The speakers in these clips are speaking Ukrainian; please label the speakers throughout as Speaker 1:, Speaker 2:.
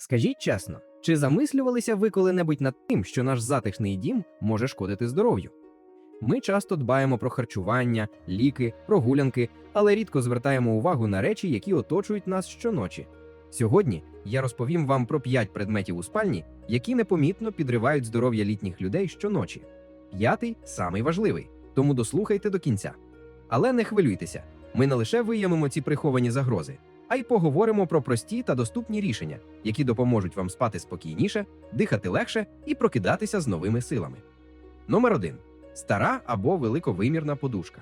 Speaker 1: Скажіть чесно, чи замислювалися ви коли-небудь над тим, що наш затишний дім може шкодити здоров'ю? Ми часто дбаємо про харчування, ліки, прогулянки, але рідко звертаємо увагу на речі, які оточують нас щоночі. Сьогодні я розповім вам про 5 предметів у спальні, які непомітно підривають здоров'я літніх людей щоночі. П'ятий самий важливий, тому дослухайте до кінця. Але не хвилюйтеся, ми не лише виявимо ці приховані загрози, а й поговоримо про прості та доступні рішення, які допоможуть вам спати спокійніше, дихати легше і прокидатися з новими силами. Номер 1. стара або великовимірна подушка.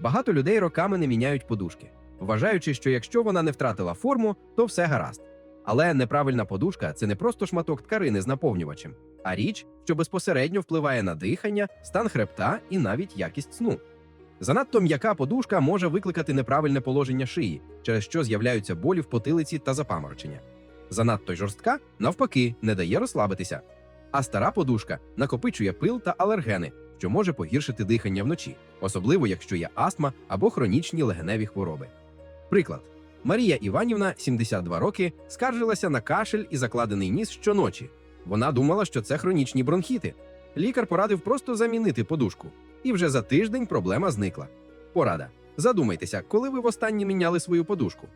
Speaker 1: Багато людей роками не міняють подушки, вважаючи, що якщо вона не втратила форму, то все гаразд. Але неправильна подушка це не просто шматок ткарини з наповнювачем, а річ, що безпосередньо впливає на дихання, стан хребта і навіть якість сну. Занадто м'яка подушка може викликати неправильне положення шиї, через що з'являються болі в потилиці та запаморочення. Занадто жорстка, навпаки, не дає розслабитися. А стара подушка накопичує пил та алергени, що може погіршити дихання вночі, особливо якщо є астма або хронічні легеневі хвороби. Приклад: Марія Іванівна, 72 роки, скаржилася на кашель і закладений ніс щоночі. Вона думала, що це хронічні бронхіти. Лікар порадив просто замінити подушку, і вже за тиждень проблема зникла. Порада. Задумайтеся, коли ви востаннє міняли свою подушку.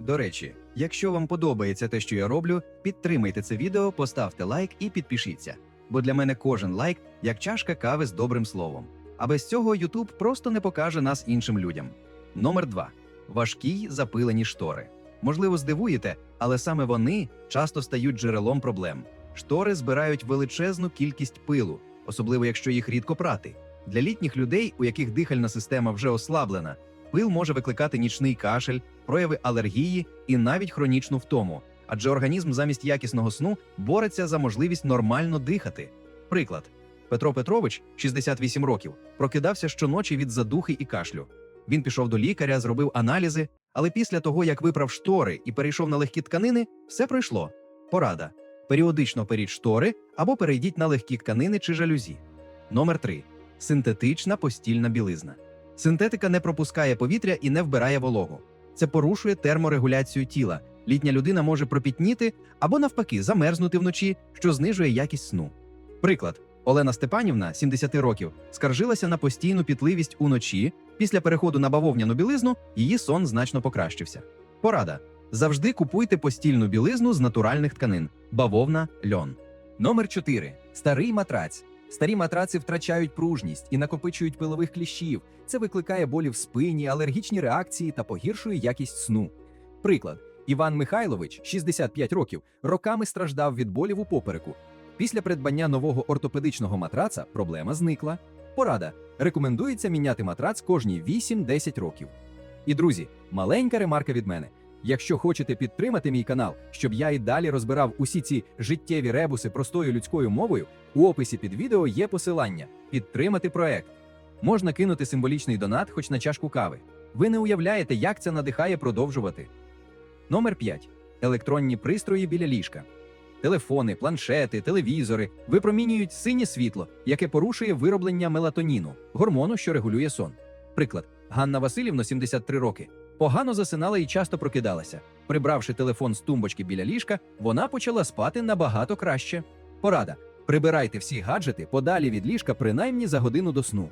Speaker 2: До речі, якщо вам подобається те, що я роблю, підтримайте це відео, поставте лайк і підпишіться. Бо для мене кожен лайк як чашка кави з добрим словом. А без цього YouTube просто не покаже нас іншим людям. Номер 2. важкі запилені штори. Можливо, здивуєте, але саме вони часто стають джерелом проблем. Штори збирають величезну кількість пилу, особливо якщо їх рідко прати. Для літніх людей, у яких дихальна система вже ослаблена, пил може викликати нічний кашель, прояви алергії і навіть хронічну втому, адже організм замість якісного сну бореться за можливість нормально дихати. Приклад: Петро Петрович, 68 років, прокидався щоночі від задухи і кашлю. Він пішов до лікаря, зробив аналізи, але після того, як виправ штори і перейшов на легкі тканини, все пройшло. Порада: періодично періть штори або перейдіть на легкі тканини чи жалюзі. Номер 3. Синтетична постільна білизна. Синтетика не пропускає повітря і не вбирає вологу. Це порушує терморегуляцію тіла. Літня людина може пропітніти або навпаки замерзнути вночі, що знижує якість сну. Приклад: Олена Степанівна, 70 років, скаржилася на постійну пітливість уночі. Після переходу на бавовняну білизну її сон значно покращився. Порада: завжди купуйте постільну білизну з натуральних тканин бавовна льон.
Speaker 3: Номер 4. Старий матрац. Старі матраци втрачають пружність і накопичують пилових кліщів. Це викликає болі в спині, алергічні реакції та погіршує якість сну. Приклад: Іван Михайлович, 65 років, роками страждав від болів у попереку. Після придбання нового ортопедичного матраца проблема зникла. Порада: рекомендується міняти матрац кожні 8-10 років. І друзі, маленька ремарка від мене. Якщо хочете підтримати мій канал, щоб я і далі розбирав усі ці життєві ребуси простою людською мовою, у описі під відео є посилання підтримати проект. Можна кинути символічний донат хоч на чашку кави. Ви не уявляєте, як це надихає продовжувати. Номер 5. Електронні пристрої біля ліжка. Телефони, планшети, телевізори випромінюють синє світло, яке порушує вироблення мелатоніну, гормону, що регулює сон. Приклад: Ганна Васильівна, 73 роки, погано засинала і часто прокидалася. Прибравши телефон з тумбочки біля ліжка, вона почала спати набагато краще. Порада: прибирайте всі гаджети подалі від ліжка принаймні за годину до сну.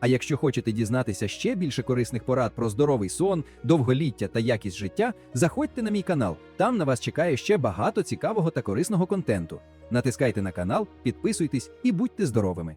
Speaker 3: А якщо хочете дізнатися ще більше корисних порад про здоровий сон, довголіття та якість життя, заходьте на мій канал. Там на вас чекає ще багато цікавого та корисного контенту. Натискайте на канал, підписуйтесь і будьте здоровими.